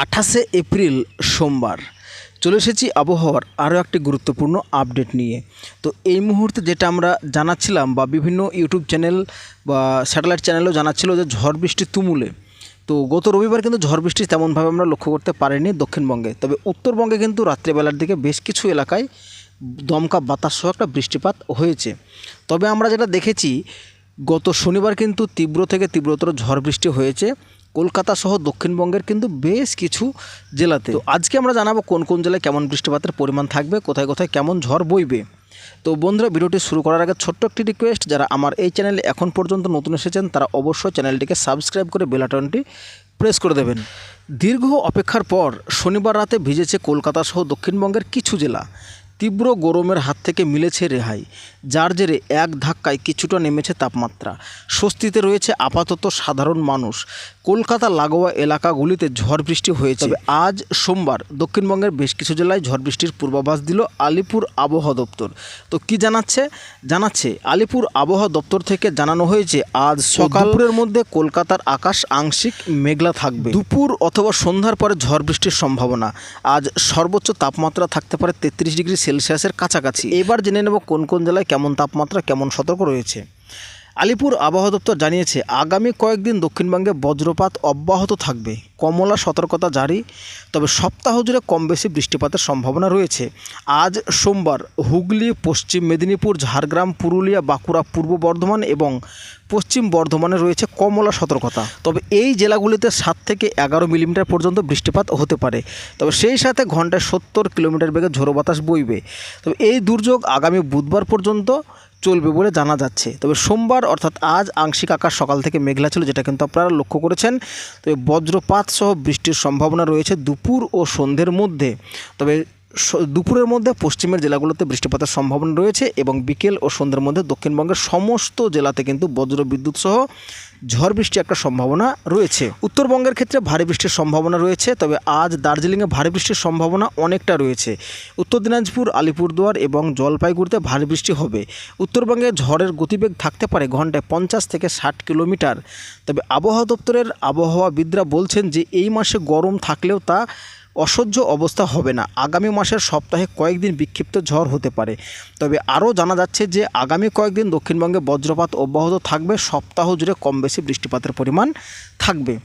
আঠাশে এপ্রিল সোমবার। চলে এসেছি আবহাওয়ার আরও একটি গুরুত্বপূর্ণ আপডেট নিয়ে। তো এই মুহূর্তে যেটা আমরা জানাচ্ছিলাম বা বিভিন্ন ইউটিউব চ্যানেল বা স্যাটেলাইট চ্যানেলও জানাচ্ছিল যে ঝড় বৃষ্টি তুমুলে। তো গত রবিবার কিন্তু ঝড় বৃষ্টি তেমনভাবে আমরা লক্ষ্য করতে পারিনি দক্ষিণবঙ্গে। তবে উত্তরবঙ্গে কিন্তু রাত্রেবেলার দিকে বেশ কিছু এলাকায় দমকা বাতাস সহ একটা বৃষ্টিপাত হয়েছে। তবে আমরা যেটা দেখেছি, গত শনিবার কিন্তু তীব্র থেকে তীব্রতর ঝড় বৃষ্টি হয়েছে। কলকাতা সহ দক্ষিণবঙ্গের কিন্তু বেশ কিছু জেলাতে। তো আজকে আমরা জানাব কোন কোন জেলায় কেমন বৃষ্টিপাতের পরিমাণ থাকবে, কোথায় কোথায় কেমন ঝড় বইবে। তো বন্ধুরা, ভিডিওটি শুরু করার আগে ছোট্ট একটি রিকোয়েস্ট যারা আমার এই চ্যানেলে এখন পর্যন্ত নতুন এসেছেন, তারা অবশ্যই চ্যানেলটিকে সাবস্ক্রাইব করে বেলাটনটি প্রেস করে দেবেন। দীর্ঘ অপেক্ষার পর শনিবার রাতে ভিজেছে কলকাতা সহ দক্ষিণবঙ্গের কিছু জেলা। তীব্র গরমের হাত থেকে মিলেছে রেহাই যার জেরে এক ধাক্কায় কিছুটা নেমেছে তাপমাত্রা। স্বস্তিতে রয়েছে আপাতত সাধারণ মানুষ। কলকাতা লাগোয়া এলাকাগুলিতে ঝড় বৃষ্টি হয়েছে। তবে আজ সোমবার দক্ষিণবঙ্গের বেশ কিছু জেলায় ঝড় বৃষ্টির পূর্বাভাস দিল আলিপুর আবহাওয়া দপ্তর। তো কি জানাচ্ছে? জানাচ্ছে আলিপুর আবহাওয়া দপ্তর থেকে জানানো হয়েছে আজ সকালের মধ্যে কলকাতার আকাশ আংশিক মেঘলা থাকবে। দুপুর অথবা সন্ধ্যার পরে ঝড় বৃষ্টির সম্ভাবনা। আজ সর্বোচ্চ তাপমাত্রা থাকতে পারে তেত্রিশ ডিগ্রি সেলসিয়াসের কাছাকাছি। এবার জেনে নেব কোন কোন জেলায় কেমন তাপমাত্রা, কেমন সতর্ক রয়েছে। আলিপুর আবহাওয়া দপ্তর জানিয়েছে, আগামী কয়েকদিন দক্ষিণবঙ্গে বজ্রপাত অব্যাহত থাকবে। কমলা সতর্কতা জারি, তবে সপ্তাহ জুড়ে কম বেশি বৃষ্টিপাতের সম্ভাবনা রয়েছে। আজ সোমবার হুগলি, পশ্চিম মেদিনীপুর, ঝাড়গ্রাম, পুরুলিয়া, বাঁকুড়া, পূর্ব বর্ধমান এবং পশ্চিম বর্ধমানে রয়েছে কমলা সতর্কতা। তবে এই জেলাগুলিতে সাত থেকে এগারো মিলিমিটার পর্যন্ত বৃষ্টিপাত হতে পারে। তবে সেই সাথে ঘন্টায় সত্তর কিলোমিটার বেগে ঝোড়ো বাতাস বইবে। তবে এই দুর্যোগ আগামী বুধবার পর্যন্ত চলবে বলে জানা যাচ্ছে। তবে সোমবার অর্থাৎ আজ আংশিক আকাশ সকাল থেকে মেঘলা ছিল, যেটা কিন্তু আপনারা লক্ষ্য করেছেন। তবে বজ্রপাত সহ বৃষ্টির সম্ভাবনা রয়েছে দুপুর ও সন্ধ্যের মধ্যে। তবে দুপুরের মধ্যে পশ্চিমের জেলাগুলোতে বৃষ্টিপাতের সম্ভাবনা রয়েছে এবং বিকেল ও সন্ধ্যের মধ্যে দক্ষিণবঙ্গের সমস্ত জেলাতে কিন্তু বজ্র বিদ্যুৎ সহ ঝড় বৃষ্টি একটা সম্ভাবনা রয়েছে। উত্তরবঙ্গের ক্ষেত্রে ভারী বৃষ্টির সম্ভাবনা রয়েছে, তবে আজ দার্জিলিংয়ে ভারী বৃষ্টির সম্ভাবনা অনেকটা রয়েছে। উত্তর দিনাজপুর, আলিপুরদুয়ার এবং জলপাইগুড়িতে ভারী বৃষ্টি হবে। উত্তরবঙ্গে ঝড়ের গতিবেগ থাকতে পারে ঘন্টায় পঞ্চাশ থেকে ষাট কিলোমিটার। তবে আবহাওয়া দপ্তরের আবহাওয়াবিদরা বলছেন যে, এই মাসে গরম থাকলেও তা অসহ্য অবস্থা হবে না। আগামী মাসের সপ্তাহে কয়েকদিন বিক্ষিপ্ত ঝড় হতে পারে। তবে আরও জানা যাচ্ছে যে, আগামী কয়েকদিন দক্ষিণবঙ্গে বজ্রপাত অব্যাহত থাকবে। সপ্তাহ জুড়ে কম বেশি বৃষ্টিপাতের পরিমাণ থাকবে।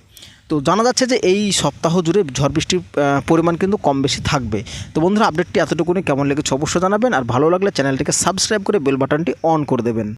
তো জানা যাচ্ছে যে, এই সপ্তাহ জুড়ে ঝড় বৃষ্টির পরিমাণ কিন্তু কম বেশি থাকবে। তো বন্ধুরা, আপডেটটি এতটুকুনি। কেমন লেগেছে অবশ্যই জানাবেন। আর ভালো লাগলে চ্যানেলটিকে সাবস্ক্রাইব করে বেল বাটনটি অন করে দেবেন।